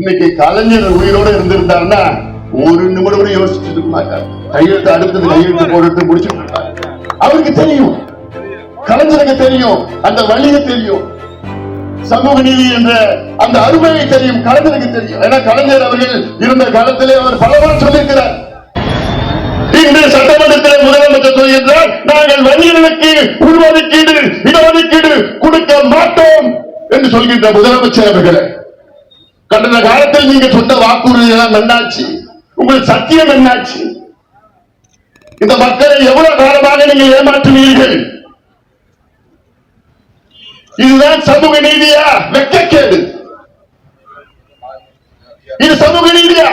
இன்னைக்கு கலைஞர் உயிரோட இருந்திருந்தாருன்னா ஒரு நிமிடம் கூட யோசிச்சுட்டு இருக்க மாட்டார். கையெழுத்து அடுத்தது கையெழுத்து போட்டு முடிச்சுட்டு அவருக்கு தெரியும். கலைஞருக்கு தெரியும். அந்த வழியை தெரியும். சமூக நீதி என்ற அந்த அருமையை தெரியும். கலைஞருக்கு தெரியும். ஏன்னா கலைஞர் அவர்கள் இருந்த காலத்திலே அவர் பலமுறை சொல்லியிருக்கிறார். இன்று சட்டமன்றத்தில் முதலமைச்சர் சொல்கின்றார் நாங்கள் வன்னியர்களுக்கு உள்ஒதுக்கீடு இடஒதுக்கீடு கொடுக்க மாட்டோம் என்று சொல்கின்ற முதலமைச்சர் அவர்களை. கடந்த காலத்தில் நீங்க சொன்ன வாக்குறுதி எல்லாம் என்னாச்சு உங்கள் சத்தியம் என்னாச்சு இந்த மக்களை எவ்வளவு காலமாக நீங்க ஏமாற்றுவீர்கள்? இதுதான் சமூக நீதியா? வெக்கக்கேடு. இது சமூக நீதியா?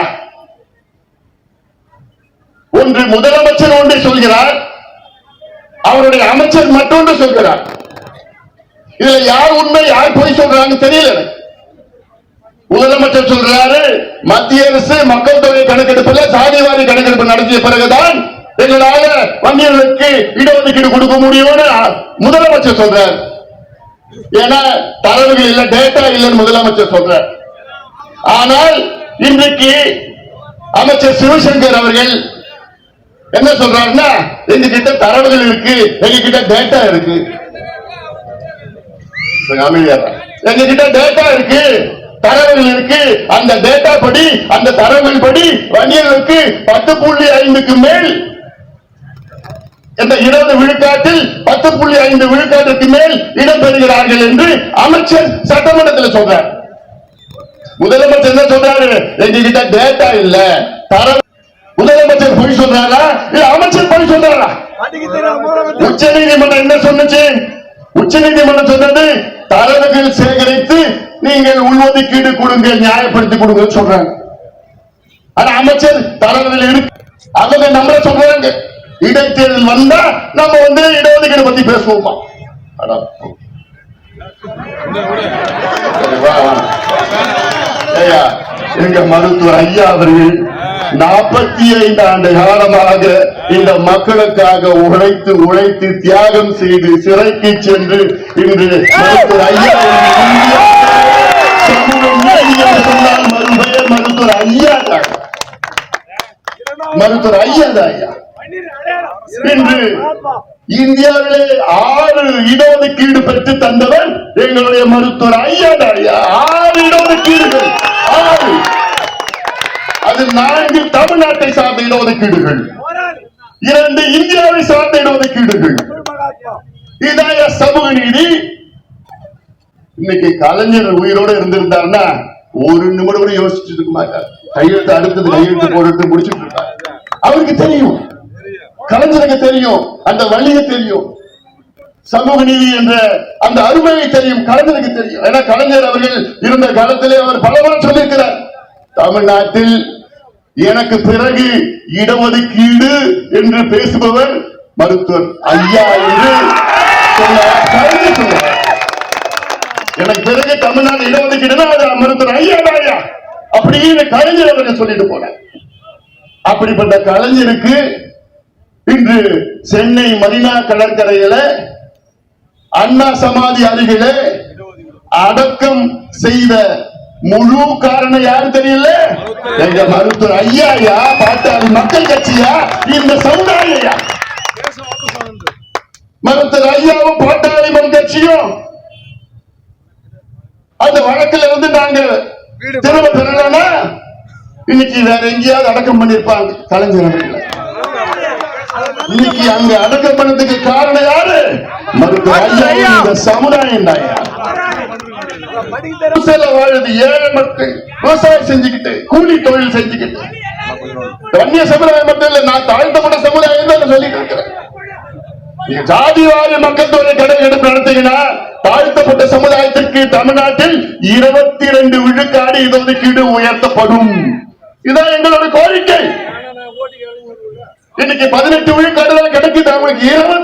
ஒன்று முதலமைச்சர் ஒன்றை சொல்கிறார். அவருடைய அமைச்சர் மற்றொன்று சொல்கிறார். இதுல யார் உண்மை யார் பொய் சொல்றாங்க தெரியல எனக்கு. முதலமைச்சர் சொல்றாரு மத்திய அரசு மக்கள் தொகை கணக்கெடுப்புல சாதிவாரி கணக்கெடுப்பு நடத்திய பிறகுதான் எங்களால வன்னியர்களுக்கு இடஒதுக்கீடு கொடுக்க முடியும்னு முதலமைச்சர் சொல்றார். ஏன்னா தரவுகள் இல்ல டேட்டா இல்லைன்னு முதலமைச்சர் சொல்றார். ஆனால் இன்றைக்கு அமைச்சர் சிவசங்கர் அவர்கள் என்ன சொல்றாருன்னா எங்க கிட்ட தரவுகள் இருக்கு எங்க கிட்ட டேட்டா இருக்கு. அமைதியா எங்க கிட்ட டேட்டா இருக்கு தரவுகள் இருக்கு அந்த டேட்டா படி அந்த தரவுகள் படி வணிகர்களுக்கு பத்து புள்ளி ஐந்துக்கு மேல் இந்த இருபது விழுக்காட்டில் பத்து புள்ளி ஐந்து விழுக்காட்டுக்கு மேல் இடம்பெறுகிறார்கள் என்று அமைச்சர் சட்டமன்றத்தில் சொல்றார். முதலமைச்சர் என்ன சொல்றாரு? எங்ககிட்ட டேட்டா இல்ல. தரவு முதலமைச்சர் பொய் சொல்றாரா? இல்ல அமைச்சர் பொய் சொல்றாரா? உச்ச நீதிமன்றம் என்ன சொன்னுச்சு? உச்ச நீதிமன்றம் சொன்னது தரவுகள் சேகரி நீங்கள் உள்ஒதுக்கீடு கொடுங்க நியாயப்படுத்தி கொடுங்க சொல்றாங்க. ஆனா அமைச்சர் தலைவர்கள் இருக்கு அவங்க நம்மள சொல்றாங்க. இடைத்தேர்தல் வந்தா நம்ம வந்து இடஒதுக்கீடு பத்தி பேசுவோமா எங்க மருத்துவர் ஐயா அவர்கள் நாற்பத்தி ஐந்து ஆண்டு காலமாக இந்த மக்களுக்காக உழைத்து உழைத்து தியாகம் செய்து சிறைக்கு சென்று இன்று மருத்துவர் ஐயா அவர்கள் இந்தியா சமூக நீதி என்று சொன்னால் மறுபெயர் மருத்துவர் ஐயா தான் மருத்துவர் ஐயா தான் ஐயா. இன்று இந்தியாவிலே ஆறு இடஒதுக்கீடு பெற்று தந்தவர் எங்களுடைய மருத்துவர் ஐயா ஐயா. ஆறு இடஒதுக்கீடுகள். ஆறு. அது நான்கு தமிழ்நாட்டை சார்ந்த இடஒதுக்கீடுகள். இரண்டு இந்தியாவை சார்ந்த இடஒதுக்கீடுகள். இதாய சமூக நீதி. இன்னைக்கு கலைஞர் உயிரோட இருந்திருந்தாருன்னா ஒரு நிமிடம் கூட யோசிச்சுட்டு இருக்க மாட்டார். கையெழுத்து அடுத்தது கையெழுத்து போட்டு முடிச்சுட்டு இருக்கார் அவருக்கு தெரியும். கலைஞருக்கு தெரியும். அந்த வழியை தெரியும். சமூக நீதி என்ற அந்த அருமையை தெரியும். கலைஞருக்கு தெரியும். ஏன்னா கலைஞர் அவர்கள் இருந்த காலத்திலே அவர் பலமுறை சொல்லியிருக்கிறார். தமிழ்நாட்டில் எனக்கு பிறகு இடஒதுக்கீடு என்று பேசுபவர் மருத்துவர் ஐயா என்று கலைஞர் சொன்னார் எனக்கு பிறகு தமிழ்நாடு இடஒதுக்கீடுனா அது மருத்துவர் ஐயா ஐயா அப்படின்னு கலைஞர் அவர்கள் சொல்லிட்டு போனார். அப்படிப்பட்ட கலைஞருக்கு இன்று சென்னை மரினா கடற்கரையில அண்ணா சமாதி அருகில அடக்கம் செய்த முழு காரணம் யாரு தெரியல? எங்க மருத்துவர் ஐயாயா பாட்டாளி மக்கள் கட்சியா? இந்த சமுதாயா மருத்துவர் ஐயாவும் பாட்டாளி அந்த வழக்குல இருந்து நாங்க திரும்ப பெறலன்னா இன்னைக்கு வேற எங்கேயாவது அடக்கம் பண்ணிருப்பாங்க. கலைஞர் இன்னைக்கு அங்க அடக்கம் பண்ணதுக்கு காரணம் யாரு? மருத்துவர் ஐயா இந்த சமுதாயம் தான் வாழுது ஏழை மக்கள் விவசாயம் செஞ்சுக்கிட்டு கூலி தொழில் செஞ்சுக்கிட்டு. வன்னிய சமுதாயம் மட்டும் இல்ல நான் தாழ்த்தப்பட்ட சமுதாயம் தான் சொல்லிட்டு இருக்கிறேன். ஜாதி வாரி மக்கள் தொகை கணக்கெடுப்பு நடத்தீங்கன்னா தாழ்த்தப்பட்ட சமுதாயத்திற்கு தமிழ்நாட்டில் இருபத்தி ரெண்டு விழுக்காடு இடஒதுக்கீடு உயர்த்தப்படும். இதான் எங்களோட கோரிக்கை. இன்னைக்கு பதினெட்டு விழுக்காடு தான் கிடைக்குது. அவங்களுக்கு இருபது